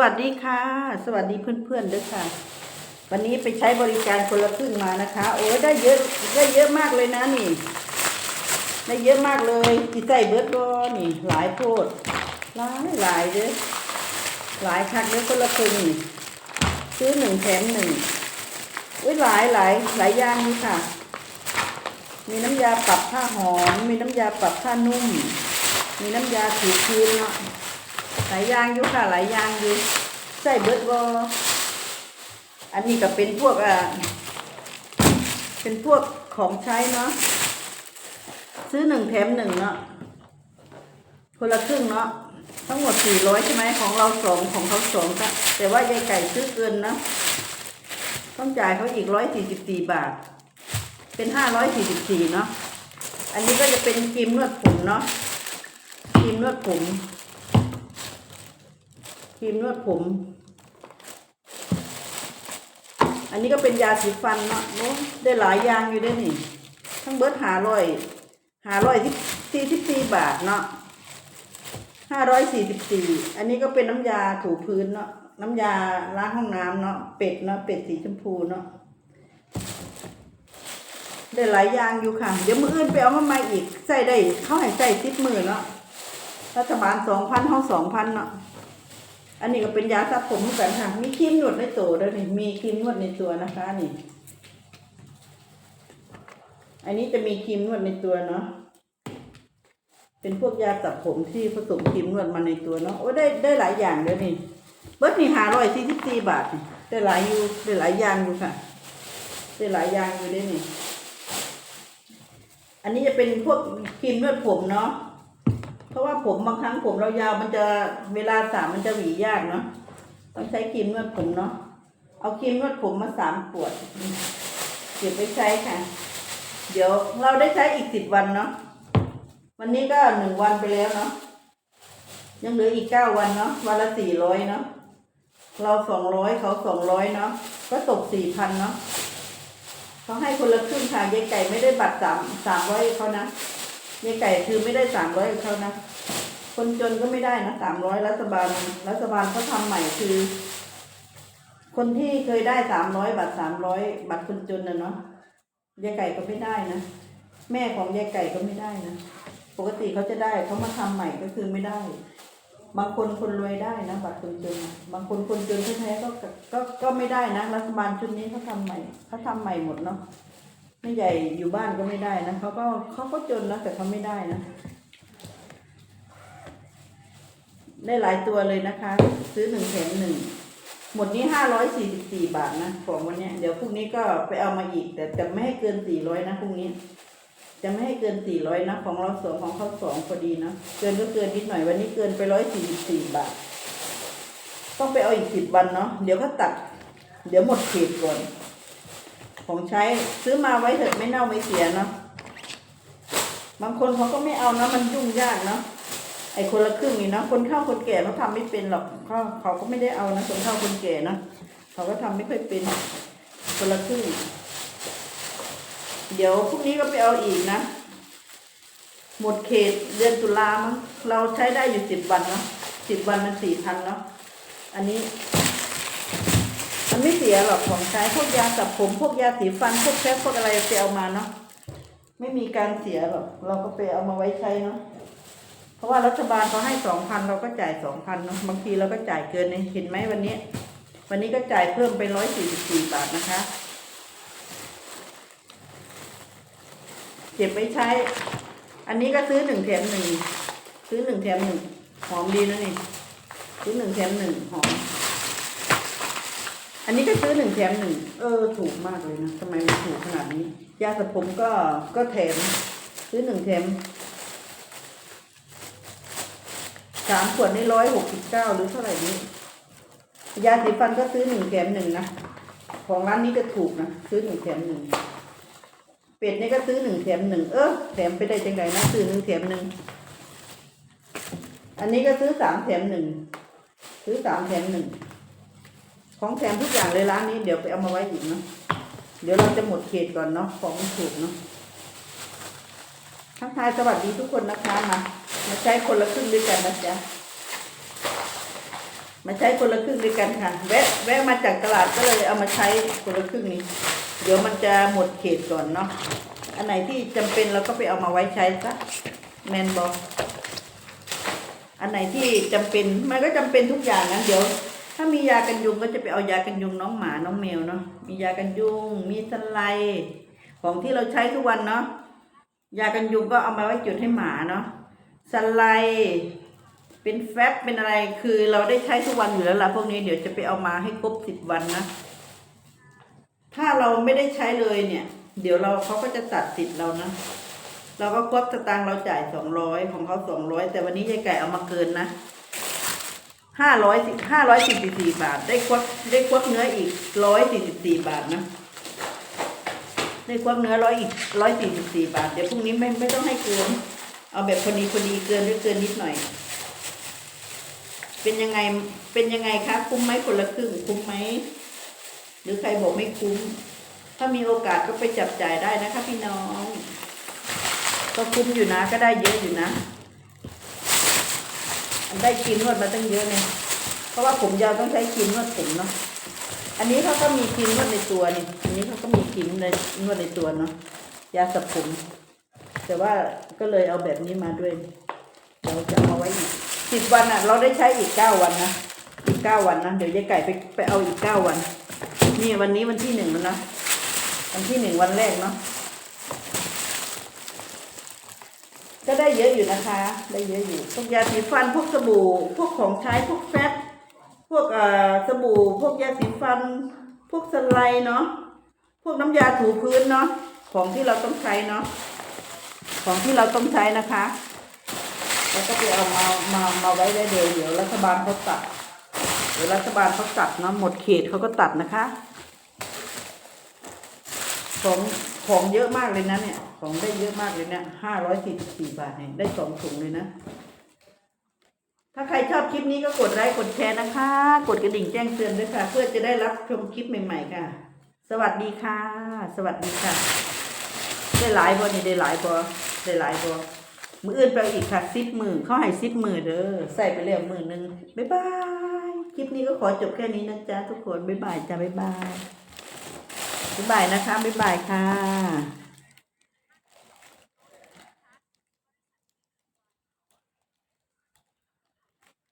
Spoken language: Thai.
วัสดีค่ะ สวัสดีเพื่อนๆด้วยค่ะ วันนี้ไปใช้บริการคนละครึ่งมานะคะ โอ้ยได้เยอะได้เยอะมากเลยนะนี่ ได้เยอะมากเลยจีใส่เบิร์ดก็นี่ หลายโพดหลายหลายเด้อหลายคักเด้อคนละครึ่งนี่ซื้อหนึ่งแถมหนึ่งอุ้ยหลายหลายหลายอย่างนี่ค่ะ มีน้ำยาปรับผ้าหอม มีน้ำยาปรับผ้านุ่ม มีน้ำยาถูพื้นเนาะ หลายอย่างอยู่ค่ะหลายอย่างอยู่ใส่เบิร์ดบออันนี้ก็เป็นพวกอะเป็นพวกของใช้เนาะซื้อหนึ่งแถมหนึ่งเนาะคนละครึ่งเนาะทั้งหมดสี่ร้อยใช่ไหมของเราสองของเขาสองก็แต่ว่ายายไก่ซื้อเกินนะต้องจ่ายเขาอีกร้อยสี่สิบสี่บาท เป็นห้าร้อยสี่สิบสี่เนาะอันนี้ก็จะเป็นครีมนวดผมเนาะครีมนวดผม ครีมนวดผม อันนี้ก็เป็นยาสีฟันเนาะโน้ได้หลายอย่างอยู่ด้วยนี่ ทั้งเบิร์ดหาร้อยหาร้อยที่สี่สิบสี่บาทเนาะห้าร้อยสี่สิบสี่อันนี้ก็เป็นน้ำยาถูพื้นเนาะน้ำยาล้างห้องน้ำเนาะเป็ดเนาะเป็ดสีชมพูเนาะได้หลายอย่างอยู่ค่ะ เดี๋ยวมืออื่นไปเอามาใหม่อีกใส่ได้เข้าให้ใส่ติดมือเนาะรัฐบาลสองพันห้องสองพันเนาะ อันนี้ก็เป็นยาสระผมเหมือนกันค่ะ มีครีมนวดในตัวด้วยนี่ มีครีมนวดในตัวนะคะนี่ อันนี้จะมีครีมนวดในตัวเนาะ เป็นพวกยาสระผมที่ผสมครีมนวดมาในตัวเนาะ โอ้ได้ได้หลายอย่างเลยนี่ เบิร์ดนี่หาร้อยสี่สิบสี่บาท ได้หลายอยู่ได้หลายอย่างอยู่ค่ะ ได้หลายอย่างอยู่ด้วยนี่ อันนี้จะเป็นพวกครีมนวดผมเนาะ เพราะว่าผมบางครั้งผมเรายาวมันจะเวลาสระมันจะหวียากเนาะต้องใช้ครีมนวดผมเนาะเอาครีมนวดผมมาสามขวดเก็บไปใช้ค่ะ เดี๋ยวเราได้ใช้อีกสิบวันเนาะวันนี้ก็หนึ่งวันไปแล้วเนาะยังเหลืออีกเก้าวันเนาะวันละสี่ร้อยเนาะเราสองร้อยเขาสองร้อยเนาะก็ตกสี่พันเนาะเขาให้คนละครึ่งค่ะยายไก่ไม่ได้บัตรสามสามร้อยเขานะ ยายไก่คือไม่ได้สามร้อยเขานะ คนจนก็ไม่ได้นะสามร้อยรัฐบาลรัฐบาลเขาทำใหม่คือ คนที่เคยได้สามร้อยบัตรสามร้อยบัตรคนจนนะเนาะยายไก่ก็ไม่ได้นะ แม่ของยายไก่ก็ไม่ได้นะปกติเขาจะได้เขามาทำใหม่ก็คือไม่ได้ บางคนคนรวยได้นะบัตรคนจนบางคนคนจนแท้ๆก็ก็ก็ไม่ได้นะรัฐบาลชุดนี้เขาทำใหม่เขาทำใหม่หมดเนาะ ม่ใหญ่อยู่บ้านก็ไม่ได้นะเขาก็เขาก็จนนะแต่เขาไม่ได้นะ ได้หลายตัวเลยนะคะ ซื้อหนึ่งแถมหนึ่งหมดนี้ห้าร้อยสี่สิบสี่บาทนะของวันนี้เดี๋ยวพรุ่งนี้ก็ไปเอามาอีก แต่จะไม่ให้เกินสี่ร้อยนะพรุ่งนี้ จะไม่ให้เกินสี่ร้อยนะของเราสองของเขาสองพอดีนะเกินก็เกินนิดหน่อยวันนี้เกินไปร้อยสี่สิบสี่บาท ต้องไปเอาอีกสิบวันเนาะเดี๋ยวก็ตัด เดี๋ยวหมดเขตก่อน ของใช้ซื้อมาไว้เถอะไม่เน่าไม่เสียเนาะบางคนเขาก็ไม่เอานะมันยุ่งยากเนาะไอ้คนละครึ่งนี่เนาะคนเฒ่าคนแก่เขาทำไม่เป็นหรอกเขาเขาก็ไม่ได้เอานะคนเฒ่าคนแก่นะเขาก็ทำไม่ค่อยเป็นคนละครึ่งเดี๋ยวพรุ่งนี้ก็ไปเอาอีกนะ หมดเขตเดือนตุลามั้งเราใช้ได้อยู่สิบวันเนาะสิบวันมันสี่พันเนาะอันนี้ มันไม่เสียหรอกของใช้พวกยาสระผมพวกยาสีฟันพวกแคปพวกอะไรไปเอามาเนาะไม่มีการเสียหรอกเราก็ไปเอามาไว้ใช้เนาะเพราะว่ารัฐบาลเขาให้สองพันเราก็จ่ายสองพันเนาะบางทีเราก็จ่ายเกินเนี่ยเห็นไหมวันนี้ วันนี้ก็จ่ายเพิ่มไปร้อยสี่สิบสี่บาทนะคะเก็บไว้ใช้ อันนี้ก็ซื้อหนึ่งแถมหนึ่งซื้อหนึ่งแถมหนึ่งหอมดีนะนี่ซื้อหนึ่งแถมหนึ่งหอม อันนี้ก็ซื้อหนึ่งแถมหนึ่งเออ ถูกมากเลยนะทำไมมันถูกขนาดนี้ ยาสระผมก็ก็แถม ซื้อหนึ่งแถมสามขวดนี่ร้อยหกสิบเก้าหรือเท่าไหร่นี้ ยาสีฟันก็ซื้อหนึ่งแถมหนึ่งนะ ของร้านนี้ก็ถูกนะ ซื้อหนึ่งแถมหนึ่งเป็ดนี่ก็ซื้อหนึ่งแถมหนึ่งเออแถมไปได้จังไงนะซื้อหนึ่งแถมหนึ่งอันนี้ก็ซื้อสามแถมหนึ่งซื้อสามแถมหนึ่ง ของแถมทุกอย่างเลยร้านนี้เดี๋ยวไปเอามาไว้อีกเนาะเดี๋ยวเราจะหมดเขตก่อนเนาะของถูกเนาะทักทายสวัสดีทุกคนนะคะมามาใช้คนละครึ่งด้วยกันนะจ๊ะมาใช้คนละครึ่งด้วยกันค่ะ แวะแวะมาจากตลาดก็เลยเอามาใช้คนละครึ่งนี้ เดี๋ยวมันจะหมดเขตก่อนเนาะอันไหนที่จำเป็นเราก็ไปเอามาไว้ใช้ซะแมนบอกอันไหนที่จำเป็นมันก็จำเป็นทุกอย่างนะเดี๋ยว ถ้ามียากันยุงก็จะไปเอายากันยุงน้องหมาน้องแมวเนาะมียากันยุง มีสไลของที่เราใช้ทุกวันเนาะยากันยุงก็เอามาไว้จุดให้หมาเนาะสไลเป็นแฟบเป็นอะไรคือเราได้ใช้ทุกวันอยู่แล้วล่ะพวกนี้เดี๋ยวจะไปเอามาให้ครบสิบวันนะถ้าเราไม่ได้ใช้เลยเนี่ย เดี๋ยวเราเขาก็จะตัดสิทธิ์เรานะเราก็ควักสตางค์เราจ่ายสองร้อยของเขาสองร้อยแต่วันนี้ยายไก่เอามาเกินนะ ห้าร้อยสิบห้าร้อยสี่สิบสี่บาท ได้ควักได้ควักเนื้ออีกร้อยสี่สิบสี่บาทนะได้ควักเนื้อร้อยอีกร้อยสี่สิบสี่บาท เดี๋ยวพรุ่งนี้ไม่ไม่ต้องให้เกิน เอาแบบพอดีพอดีเกินหรือเกินนิดหน่อย เป็นยังไงเป็นยังไงคะคุ้มไหมคนละครึ่งคุ้มไหมหรือใครบอกไม่คุ้ม ถ้ามีโอกาสก็ไปจับจ่ายได้นะคะ พี่น้อง ก็คุ้มอยู่นะก็ได้เยอะอยู่นะ ได้ครีมนวดมาตั้งเยอะเลยเพราะว่าผมยาวต้องใช้ครีมนวดผมเนาะอันนี้เขาก็มีครีมนวดในตัวนี่อันนี้เขาก็มีครีมในนวดในตัวเนาะยาสระผม แต่ว่าก็เลยเอาแบบนี้มาด้วยเราจะเอาไว้อีกสิบวันอะ เราได้ใช้อีกเก้าวันนะอีกเก้าวันนะเดี๋ยวยายไก่ไปไปเอาอีกเก้าวัน นี่วันนี้วันที่หนึ่งแล้วนะวันที่หนึ่งวันแรกเนาะ ก็ ได้เยอะอยู่นะคะ ได้เยอะอยู่ พวกยาสีฟัน พวกสบู่ พวกของใช้ พวกแฟต พวกเอ่อสบู่ พวกยาสีฟัน พวกสไลด์เนาะ พวกน้ำยาถูพื้นเนาะ ของที่เราต้องใช้เนาะ ของที่เราต้องใช้นะคะ แล้วก็ไปเอามา มา มาไว้ได้เลยวเดี๋ยวรัฐบาลเขาตัด เดี๋ยวรัฐบาลเขาตัดเนาะ หมดเขตเขาก็ตัดนะคะ ของ ของเยอะมากเลยนะเนี่ย ของได้เยอะมากเลยเนี่ยห้าร้อยสี่สิบสี่บาทเนี่ยได้สองถุงเลยนะ ถ้าใครชอบคลิปนี้ก็กดไลค์กดแชร์นะคะ กดกระดิ่งแจ้งเตือนด้วยค่ะ เพื่อจะได้รับชมคลิปใหม่ ๆ ค่ะ สวัสดีค่ะ สวัสดีค่ะ ได้หลายบอนี่ได้หลายบอได้หลายบอมืออื่นไปอีกค่ะซิปมือเขาให้ซิปมือเด้อใส่ไปแล้วมือหนึงบ๊ายบาย คลิปนี้ก็ขอจบแค่นี้นะจ๊ะทุกคนบ๊ายบายจ้าบ๊ายบาย บ๊ายบายนะคะ บ๊ายบายค่ะ